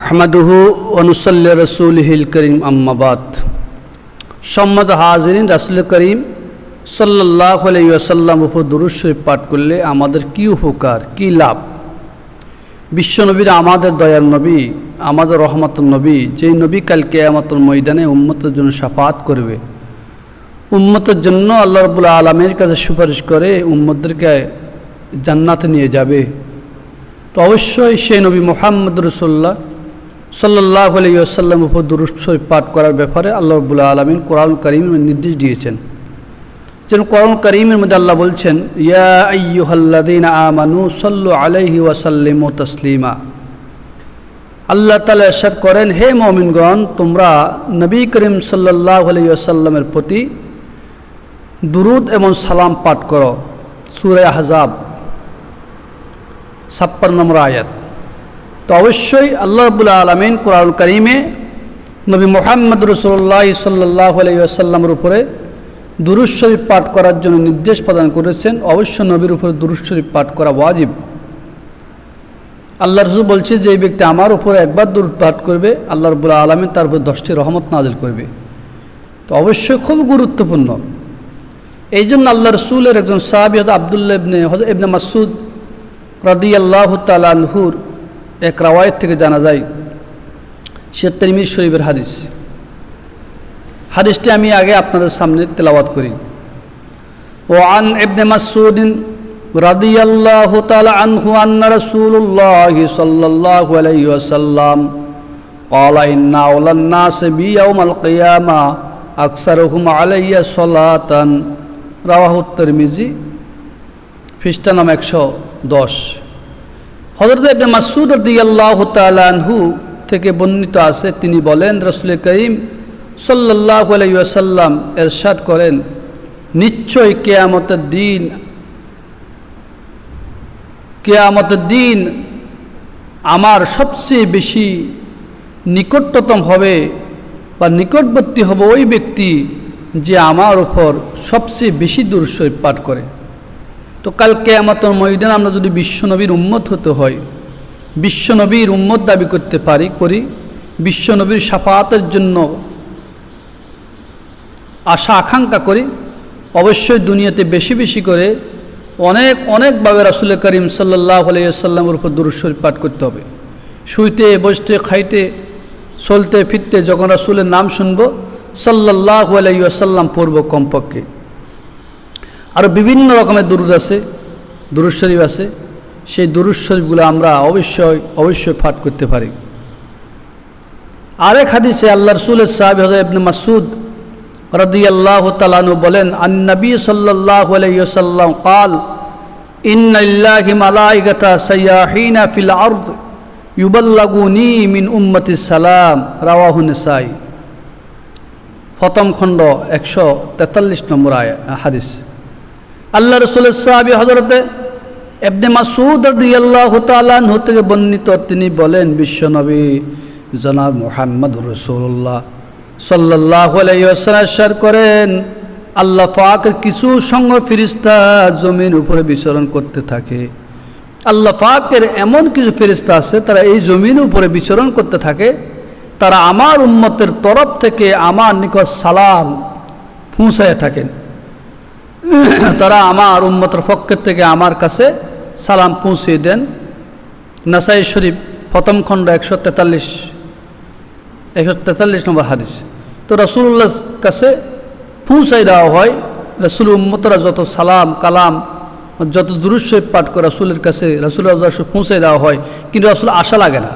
আহমদহু অনুসল্লা রসুল হিল করিম আম্মাবাদ সম্মদ হাজরিন রাসুল করিম সাল্লাহ আলাইসাল্লাম উপর দুরুদ শরীফ পাঠ করলে আমাদের কি উপকার, কি লাভ? বিশ্বনবীর আমাদের দয়ার নবী, আমাদের রহমত নবী, যেই নবী কালকে আমাদের ময়দানে উম্মতের জন্য সাফাত করবে। উম্মতের জন্য আল্লাহ রবুল্লা আলমের কাছে সুপারিশ করে উম্মতদেরকে জান্নাতে নিয়ে যাবে। তো অবশ্যই সেই নবী মোহাম্মদ রসুল্লাহ সাল্লাহ আলাইসাল্লাম উপর দুরুদ পাঠ করার ব্যাপারে আল্লাহ রবুল্লা আলমিন কোরআন করিম নির্দেশ দিয়েছেন। যেন কোরআন করিমের মধ্যে আল্লাহ বলছেন, ইয়া আইয়ুহাল্লাদিন আমানু সাল্লু আলাইহি ওয়াসাল্লিম তসলিমা। আল্লাহ তালা এরশাদ করেন, হে মমিনগণ, তোমরা নবী করিম সাল্লাহ আলাইসাল্লামের প্রতি দুরুদ এবং সালাম পাঠ করো। সুরে হাজাব ছাপ্পান্ন নম্বর আয়াত। তো অবশ্যই আল্লাহ রবুল্লা আলমিন কোরআন করিমে নবী মোহাম্মদ রসুল্লাহ সাল্লাহ আলাইসাল্লামের উপরে দুরুজ শরীফ পাঠ করার জন্য নির্দেশ প্রদান করেছেন। অবশ্য নবীর উপরে দুরুজ শরীফ পাঠ করা ওয়াজিব। আল্লাহ রসুল বলছে, যে এই ব্যক্তি আমার উপরে একবার দূর পাঠ করবে, আল্লাহ রবুল্লা আলমিন তার উপর দশটি রহমত নাজিল করবে। তো অবশ্যই খুব গুরুত্বপূর্ণ। এই জন্য আল্লাহ রসুলের একজন সাহাবি হয়তো আবদুল্লাহ ইবনে হজরত ইবনে মাসুদ রাদি আল্লাহ তালহুর এক রাওয়ায়ত থেকে জানা যায় সে তেরমির শরীফের হাদিস হাদিসটি আমি আগে আপনাদের সামনে তেলাওয়াত করি ও আন ইবনে মাসুদিন রাদি আল্লাহ তালা আনহু আন্না রসুল্লাহ সাল্লাহ আলাইহি ওয়াসাল্লাম قال إن أولى الناس بي يوم القيامة أكثرهم علي صلاة رواه الترمذي খ্রিস্টান নাম একশো দশ হজরত ইবনে মাসুদ রাদিয়াল্লাহ তাআলা আনহু থেকে বর্ণিত আছে, তিনি বলেন, রসুল করিম সাল্লাহ আলাইসাল্লাম এরশাদ করেন, নিশ্চয় কেয়ামতের দিন কেয়ামতের দিন আমার সবচেয়ে বেশি নিকটতম হবে বা নিকটবর্তী হবে ওই ব্যক্তি যে আমার উপর সবচেয়ে বেশি দূর পাঠ করে। তো কাল কেয়ামতের ময়দান আমরা যদি বিশ্বনবীর উম্মত হতে হয়, বিশ্বনবীর উম্মত দাবি করতে পারি, করি, বিশ্বনবীর সাফাতের জন্য আশা, আকাঙ্ক্ষা করি, অবশ্যই দুনিয়াতে বেশি বেশি করে অনেক, অনেকভাবে রাসুল করিম সাল্লাহ আলাইসাল্লামের উপর দুরুশ্বরী পাঠ করতে হবে। শুইতে, বসতে, খাইতে, চলতে, ফিরতে যখন রাসুলের নাম শুনব সাল্লাহ আলাইসাল্লাম পড়ব কমপক্ষে। আরও বিভিন্ন রকমের দুরুদ আছে, দুরুদ শরীফ আছে। সেই দুরুদ শরীফগুলো আমরা অবশ্যই অবশ্যই পাঠ করতে পারি। আরেক হাদিসে আল্লাহ রসুল সাহেব ইবনে মাসুদ রদি আল্লাহ তালানু বলেন, আন্নবী সাল্লাহ আলাইসাল্লাম কাল ফিল আরদ, ইউবাল্লাগুনি মিন উম্মতি সালাম রাওয়াহু নিসাই। প্রথম খণ্ড একশো তেতাল্লিশ নম্বর হাদিস। আল্লাহ রসুলের সাহাবি হজরতে এবনে মাসুদ আল্লাহ তালানহু থেকে বর্ণিত, তিনি বলেন বিশ্বনবী জনাব মোহাম্মদ রসুল্লাহ সাল্লাহ আলাইসার করেন, আল্লাহ পাকের কিছু সঙ্গ ফিরিস্তা জমির উপরে বিচরণ করতে থাকে। আল্লাহ পাকের এমন কিছু ফেরিস্তা আছে, তারা এই জমিন উপরে বিচরণ করতে থাকে, তারা আমার উম্মতের তরফ থেকে আমার নিকট সালাম পৌঁছায় থাকেন। তারা আমার উম্মতের পক্ষের থেকে আমার কাছে সালাম পৌঁছে দেন। নাসাই শরীফ প্রথম খণ্ড একশো তেতাল্লিশ একশো তেতাল্লিশ নম্বর হাদিস। তো রসুল্লাহ কাছে পৌঁছাই দেওয়া হয়, রসুল উম্মতরা যত সালাম, কালাম, যত দুরুস্ব পাঠ করে রসুলের কাছে রসুল্লাহ পৌঁছাই দেওয়া হয়। কিন্তু রসুল আশা লাগে না।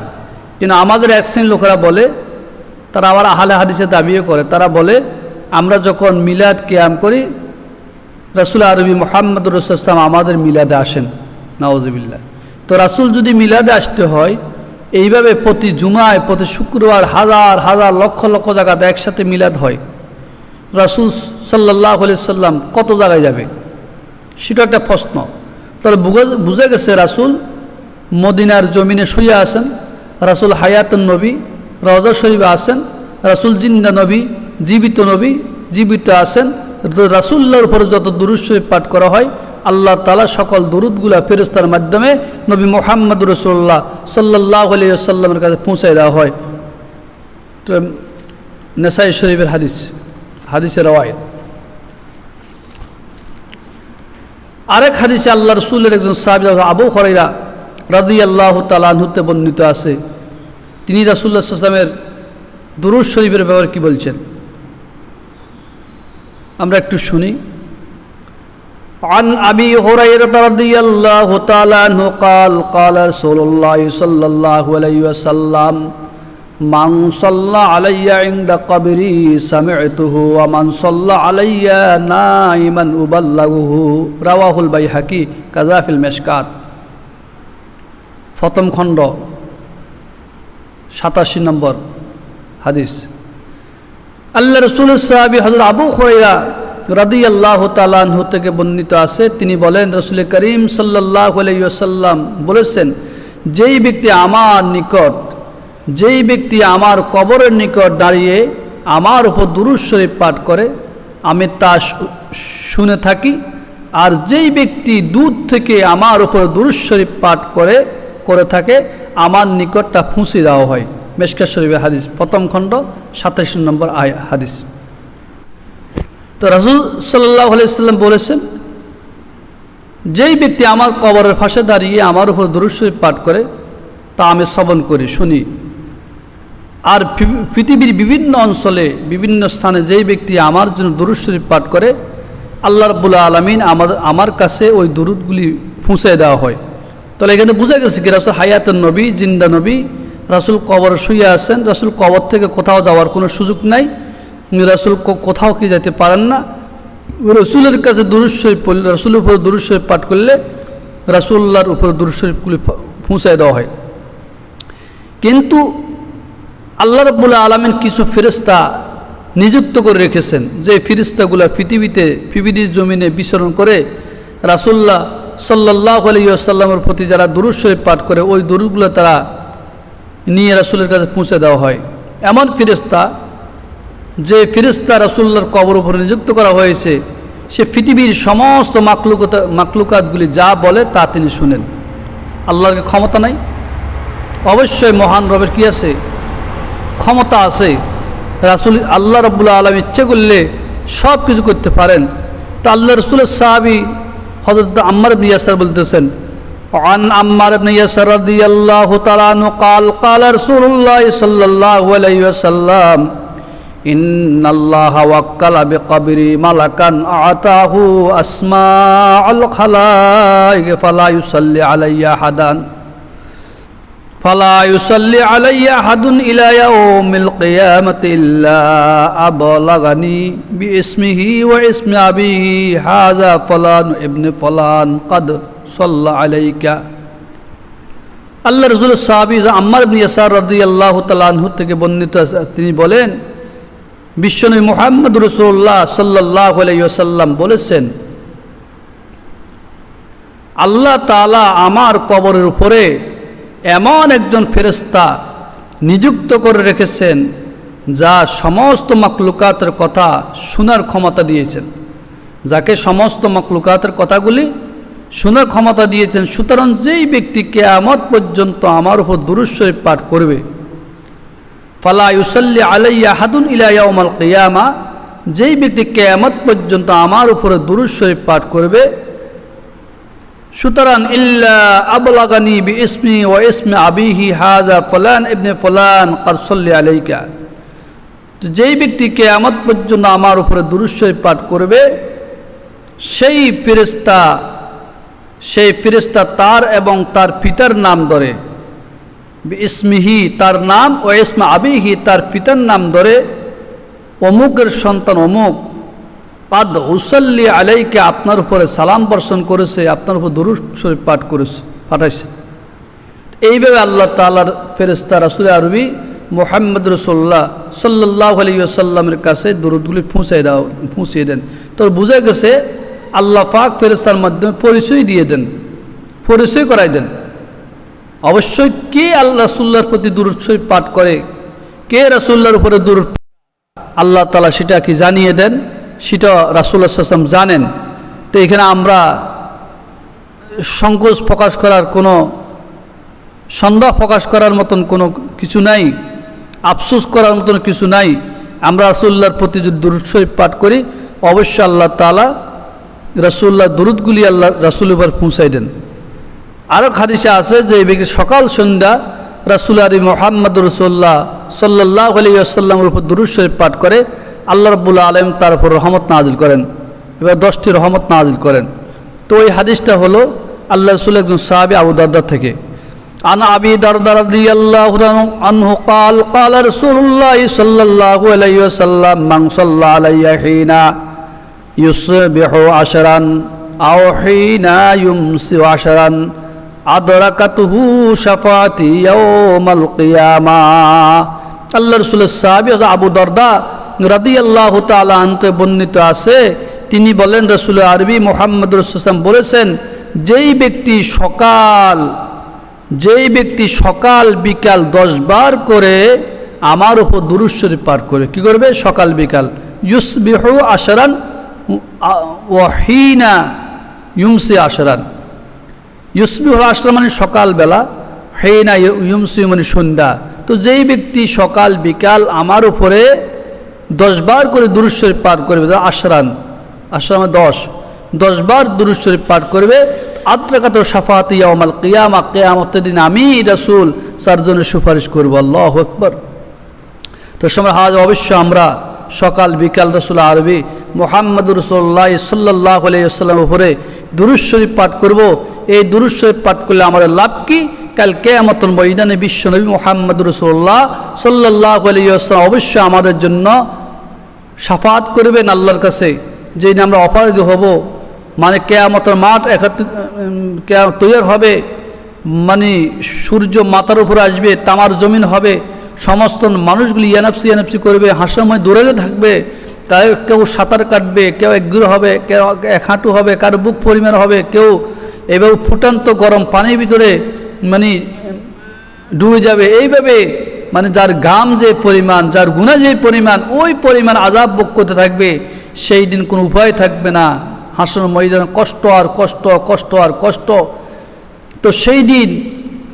কিন্তু আমাদের এক শ্রেণির লোকেরা বলে, তারা আবার আহালে হাদিসে দাবিও করে। তারা বলে, আমরা যখন মিলাদ কেয়াম করি রাসুল আরবি মোহাম্মদ রসুলাম আমাদের মিলাদে আসেন নওয়াজবিল্লা তো রাসুল যদি মিলাদে আসতে হয়, এইভাবে প্রতি জুমায়, প্রতি শুক্রবার হাজার হাজার লক্ষ লক্ষ জায়গাতে একসাথে মিলাদ হয়। রাসুল সাল্লাহ সাল্লাম কত জায়গায় যাবে? সেটা একটা প্রশ্ন। তাহলে বুঝে গেছে রাসুল, মদিনার জমিনে শুয়ে আসেন রাসুল হায়াতুন নবী, রজা শরীফে আসেন রাসুল জিন্দা নবী, জীবিত নবী, জীবিত আসেন রাসুল্লাহর উপরে যত দুরুদ পাঠ করা হয়, আল্লাহ তালা সকল দুরুদগুলা ফেরস্তার মাধ্যমে নবী মোহাম্মদ রসোল্লাহ সাল্লাহ আলিয়াল্লামের কাছে পৌঁছে দেওয়া হয়। তো, নেসাই শরীফের হাদিস, হাদিসের রওয়ায় আরেক হাদিসে আল্লাহ রসুলের একজন সাহাবি আবু হরাইরা রাদি আল্লাহ তালাহুতে বর্ণিত আছে। তিনি রাসুল্লাহ সাল্লামের দুরুজ শরীফের ব্যাপারে কি বলছেন? আমরা একটু শুনি عن أبي هريرة رضي الله تعالى عنه قال قال رسول الله صلى الله عليه وسلم من صلى علي عند قبري سمعته ومن صلى علي نائما أبلغه رواه البيهقي كذا في المشكات প্রথম খণ্ড সাতাশি নম্বর হাদিস আল্লাহ রসুল সাহাবি হজরত আবু খরাইয়া রাদি আল্লাহ তালাহ থেকে বর্ণিত আছে। তিনি বলেন, রসুল করিম সাল্লাহ আলাইসাল্লাম বলেছেন, যেই ব্যক্তি আমার নিকট, যেই ব্যক্তি আমার কবরের নিকট দাঁড়িয়ে আমার উপর শরীফ পাঠ করে, আমি তা শুনে থাকি, আর যেই ব্যক্তি দূর থেকে আমার উপর দুরুজ শরীফ পাঠ করে করে থাকে, আমার নিকটটা ফুঁসি দেওয়া হয়। মেশকা শরীফের হাদিস। প্রথম খণ্ড সাতাশ নম্বর আয় হাদিস। তো রাজুল সাল্লাহ আলাইসাল্লাম বলেছেন, যেই ব্যক্তি আমার কবরের ফাঁসে দাঁড়িয়ে আমার উপর দুরুজ শরীফ পাঠ করে, তা আমি শ্রবণ করি, শুনি। আর পৃথিবীর বিভিন্ন অঞ্চলে, বিভিন্ন স্থানে যেই ব্যক্তি আমার জন্য দুরুদ পাঠ করে, আল্লাহ রবুল্লা আলমিন আমার আমার কাছে ওই দুরুদগুলি ফুঁসে দেওয়া হয়। তাহলে এখানে বোঝা গেছে কি রাসুল হায়াতের নবী, জিন্দা নবী রাসুল কবর শুয়ে আছেন, রাসুল কবর থেকে কোথাও যাওয়ার কোনো সুযোগ নাই। রাসুল কোথাও কি যেতে পারেন না। রসুলের কাছে দুরুদ শরীফ পড়লে, রসুলের উপর দুরুদ শরীফ পাঠ করলে রাসুল্লাহর উপর দুরুদ শরীফগুলি ফুঁসাই দেওয়া হয়। কিন্তু আল্লাহ রব্বুল্লা আলমিন কিছু ফেরিস্তা নিযুক্ত করে রেখেছেন, যে ফিরিস্তাগুলো পৃথিবীতে, পৃথিবীর জমিনে বিচরণ করে রাসুল্লাহ সাল্লাহ আলিয়াল্লামের প্রতি যারা দুরুদ শরীফ পাঠ করে, ওই দুরুদগুলো তারা নিয়ে রাসুলের কাছে পৌঁছে দেওয়া হয়। এমন ফিরিস্তা যে ফিরিস্তা রাসুল্লাহর কবর উপরে নিযুক্ত করা হয়েছে, সে পৃথিবীর সমস্ত মাকলুকতা মাকলুকাতগুলি যা বলে তা তিনি শুনেন। আল্লাহর ক্ষমতা নাই? অবশ্যই মহান রবের কি আছে? ক্ষমতা আছে। রাসুল আল্লাহ রব্বুল্লা আলম ইচ্ছে করলে সব কিছু করতে পারেন। তা আল্লাহ রসুলের সাহাবি হজরত আম্মার ইবনে ইয়াসার বলতেছেন عن عمار بن ياسر رضي الله تعالى عنه قال قال رسول الله صلى الله عليه وسلم إن الله وكل بقبري ملكا أعطاه أسماء الخلائق فلا يصلي علي أحدا فلا يصلي علي أحد إلى يوم القيامة إلا أبلغني باسمه واسم أبيه هذا فلان ابن فلان قد সাল্লাহ আলাইকা। আল্লাহ রসুল সাহাবি আম্মার ইয়াসার রদি আল্লাহ তালাহু থেকে বর্ণিত তিনি বলেন, বিশ্বনবী মোহাম্মদ রসুল্লাহ সাল্লাহ আলাইসাল্লাম বলেছেন, আল্লাহ তালা আমার কবরের উপরে এমন একজন ফেরস্তা নিযুক্ত করে রেখেছেন, যা সমস্ত মকলুকাতের কথা শোনার ক্ষমতা দিয়েছেন। যাকে সমস্ত মকলুকাতের কথাগুলি শোনার ক্ষমতা দিয়েছেন, সুতরাং যেই ব্যক্তি কেয়ামত পর্যন্ত আমার উপর দুরুশ্বরী পাঠ করবে, ফালা আলাইয়া হাদুন ইলাইয়াউমাল কিয়ামা, যেই ব্যক্তি কেয়ামত পর্যন্ত আমার উপরে দুরুশ্বরী পাঠ করবে, সুতরাং ইল্লা আবলাগানি বি ইসমি ও ইসমি আবিহি হাজা ফলান ইবনে ফলান কারসল্লি আলাইকা। যেই ব্যক্তি কেয়ামত পর্যন্ত আমার উপরে দুরুশ্বরী পাঠ করবে, সেই ফেরেস্তা সেই ফেরেস্তা তার এবং তার পিতার নাম ধরে। ইসমিহি তার নাম ও ইসমা আবিহি তার পিতার নাম ধরে। অমুকের সন্তান অমুক। পাদ হুসল্লি আলাইকে আপনার উপরে সালাম বর্ষণ করেছে, আপনার উপর দুরুদ শরীফ পাঠ করেছে, পাঠাইছে। এইভাবে আল্লাহ তালার ফেরেস্তা রাসুল আরবি মোহাম্মদ রসোল্লাহ সাল্লাহ আলিয়াল্লামের কাছে দুরুদগুলি ফুঁসিয়ে দাও ফুঁসিয়ে দেন। তো বোঝা গেছে আল্লাহ পাক ফেরেস্তার মাধ্যমে পরিচয় দিয়ে দেন, পরিচয় করাই দেন। অবশ্যই কে আল্লাহ রসুল্লার প্রতি দূরত পাঠ করে, কে রাসুল্লার উপরে দূর আল্লাহ তালা সেটা কি জানিয়ে দেন, সেটা রাসুল্লাহ আসলাম জানেন। তো এখানে আমরা সংকোচ প্রকাশ করার কোনো, সন্দেহ প্রকাশ করার মতন কোনো কিছু নাই, আফসোস করার মতন কিছু নাই। আমরা রাসুল্লার প্রতি যদি শরীফ পাঠ করি, অবশ্যই আল্লাহ তালা রাসুল্লাহ দরুদগুলি আল্লাহ রাসুল উপর পৌঁছাই দেন। আরও খারিসা আছে যে ব্যক্তি সকাল, সন্ধ্যা রাসুল আলী মোহাম্মদ রসুল্লাহ সাল্লাহ আলী উপর দুরুদ শরীফ পাঠ করে আল্লাহ রবুল্লা আলম তার উপর রহমত নাজিল করেন, এবার দশটি রহমত নাজিল করেন। তো ওই হাদিসটা হলো আল্লাহ রসুল একজন সাহাবি আবু দারদার থেকে। আন আবি দারদার কাল يصبح عشرا أو حين يمسي عشرا أدركته شفاعتي يوم القيامة আল্লাহ রসুলের সাহাবি আবু দরদা রাদি আল্লাহ তালা আনতে বর্ণিত আছে তিনি বলেন রসুল আরবি মোহাম্মদ রসুলাম বলেছেন যেই ব্যক্তি সকাল যেই ব্যক্তি সকাল বিকাল দশ বার করে আমার উপর দুরুশ্বরী পাঠ করে কি করবে সকাল বিকাল ইউসবিহু আশরান ওয়াহিনা ইউমসি আশরান। ইউসবিহু আশরা মানে সকালবেলা হেইনা ইউমসি মানে সন্ধ্যা। তো যেই ব্যক্তি সকাল, বিকাল আমার উপরে দশ বার করে দুরুশ্বরী পাঠ করবে আশরান আশরান মানে দশ দশ বার দুরুশ্বরী পাঠ করবে, আত্রাকাত সাফাত ইয়ামাল কিয়ামা, কেয়ামতের দিন আমি রাসুল, চারজনের সুপারিশ করব, আল্লাহ আকবর। তো সময় হাজ, অবশ্য আমরা সকাল, বিকাল রসুল আরবি মোহাম্মদ রসুল্লাহ সাল্লাহ আলাইসাল্লাম উপরে দুরুশ্বরী পাঠ করব। এই দুরুশ্বরী পাঠ করলে আমাদের লাভ কি? কাল কেয়ামতন ময়দানে বিশ্বনবী মোহাম্মদ রসুল্লাহ সাল্লাহ আলাইসাল্লাম অবশ্যই আমাদের জন্য সাফাত করবেন আল্লাহর কাছে। যেদিন আমরা অপরাধী হব মানে কেয়ামতের মাঠ একাত্র তৈরি হবে মানে সূর্য মাথার উপরে আসবে, তামার জমিন হবে সমস্ত মানুষগুলি ইয়ানাপসি ইয়ানাপসি করবে হাসাময় দূরে থাকবে, তাই কেউ সাঁতার কাটবে, কেউ একগুলো হবে, কেউ এক হাঁটু হবে, কারও বুক পরিমাণ হবে, কেউ এবার ফুটান্ত গরম পানির ভিতরে মানে ডুবে যাবে। এইভাবে মানে যার গাম যে পরিমাণ, যার গুণা যে পরিমাণ, ওই পরিমাণ আজাব ভোগ করতে থাকবে, সেই দিন কোনো উপায় থাকবে না। হাসন ময়দান কষ্ট আর কষ্ট কষ্ট আর কষ্ট। তো সেই দিন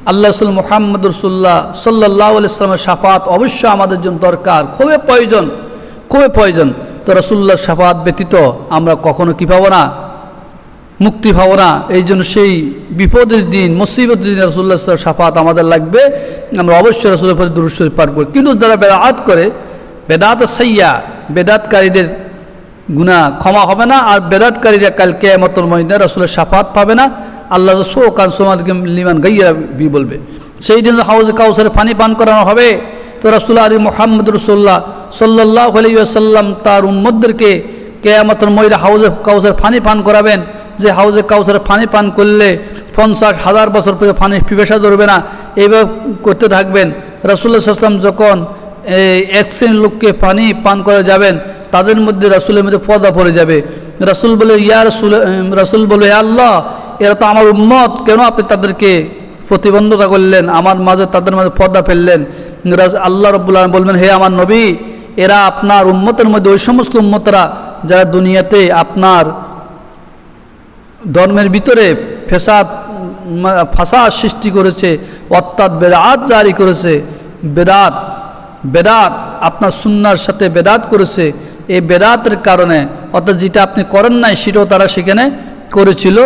আল্লাহ রসুল মোহাম্মদ রসুল্লাহ সাল্লাহ ইসলামের সাফাত অবশ্যই আমাদের জন্য দরকার। খুবই প্রয়োজন খুবই প্রয়োজন। তো রসুল্লাহ সাফাত ব্যতীত আমরা কখনো কী পাবো না? মুক্তি পাবো না। এই জন্য সেই বিপদের দিন, মুসিবতের দিন রসুল্লাহ সাফাত আমাদের লাগবে। আমরা অবশ্যই রসুলের পরে দুরুশ্বরী করি। কিন্তু যারা বেদাত করে, বেদাত সাইয়া, বেদাতকারীদের গুণা ক্ষমা হবে না। আর বেদাতকারীরা কাল কেয়ামতল মহিন্দা রসুলের সাফাত পাবে না। আল্লাহ সো কান সোমাদকে লিমান গাইয়া বি বলবে। সেই দিন হাউজে কাউসারে পানি পান করানো হবে। তো রসুল্লাহ আলী মোহাম্মদ রসুল্লাহ সাল্লাহ আলাইসাল্লাম তার উম্মদদেরকে কেয়ামতল মহিলা হাউজে কাউসার পানি পান করাবেন। যে হাউজে কাউসারে পানি পান করলে পঞ্চাশ হাজার বছর পর্যন্ত পানি পিপাসা ধরবে না। এইভাবে করতে থাকবেন। রসুল্লাহ সাল্লাম যখন এক শ্রেণির লোককে পানি পান করে যাবেন, তাদের মধ্যে রাসুলের মধ্যে পর্দা পড়ে যাবে। রাসুল বলে, ইয়া রসুল, রাসুল বলে আল্লাহ এরা তো আমার উম্মত, কেন আপনি তাদেরকে প্রতিবন্ধতা করলেন? আমার মাঝে তাদের মাঝে পর্দা ফেললেন। আল্লাহ রব্বুল্লাহ বলবেন, হে আমার নবী, এরা আপনার উম্মতের মধ্যে ওই সমস্ত উম্মতরা যারা দুনিয়াতে আপনার ধর্মের ভিতরে ফেসাদ ফাঁসা সৃষ্টি করেছে, অর্থাৎ বেদাত জারি করেছে, বেদাত বেদাত আপনার সুন্নার সাথে বেদাত করেছে। এই বেদাতের কারণে, অর্থাৎ যেটা আপনি করেন নাই, সেটাও তারা সেখানে করেছিল।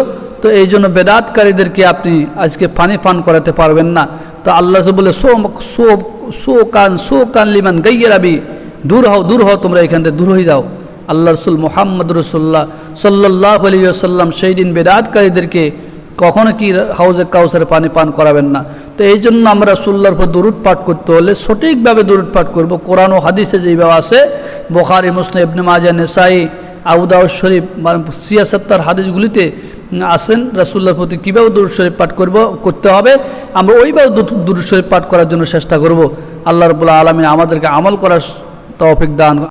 তো এই জন্য বেদাতকারীদেরকে আপনি আজকে পানি পান করাতে পারবেন না। তো আল্লাহ বলে, সো সো সো কান সো কান লিমান গাইয়ের আবি দূর হও দূর হও, তোমরা এখান থেকে দূর হয়ে যাও। আল্লাহ রসুল মোহাম্মদ রসুল্লাহ সাল্লাহ আলিয়াল্লাম সেই দিন বেদাতকারীদেরকে কখনো কি হাউজে কাউসারে পানি পান করাবেন না। তো এই জন্য আমরা রসুল্লার উপর দূরত পাঠ করতে হলে সঠিকভাবে দূরত পাঠ করব। কোরআন ও হাদিসে যেইভাবে আছে, বোখারি, মুসলিম, ইবনে মাজা নেসাই আউদাউ শরীফ মানে সিয়াসত্তার হাদিসগুলিতে আসেন রাসুল্লার প্রতি কীভাবে দুরুশরীফ শরীফ পাঠ করব? করতে হবে। আমরা ওইভাবে দূর শরীফ পাঠ করার জন্য চেষ্টা করব। আল্লাহ রবুল্লাহ আলমিন আমাদেরকে আমল করার তৌফিক দান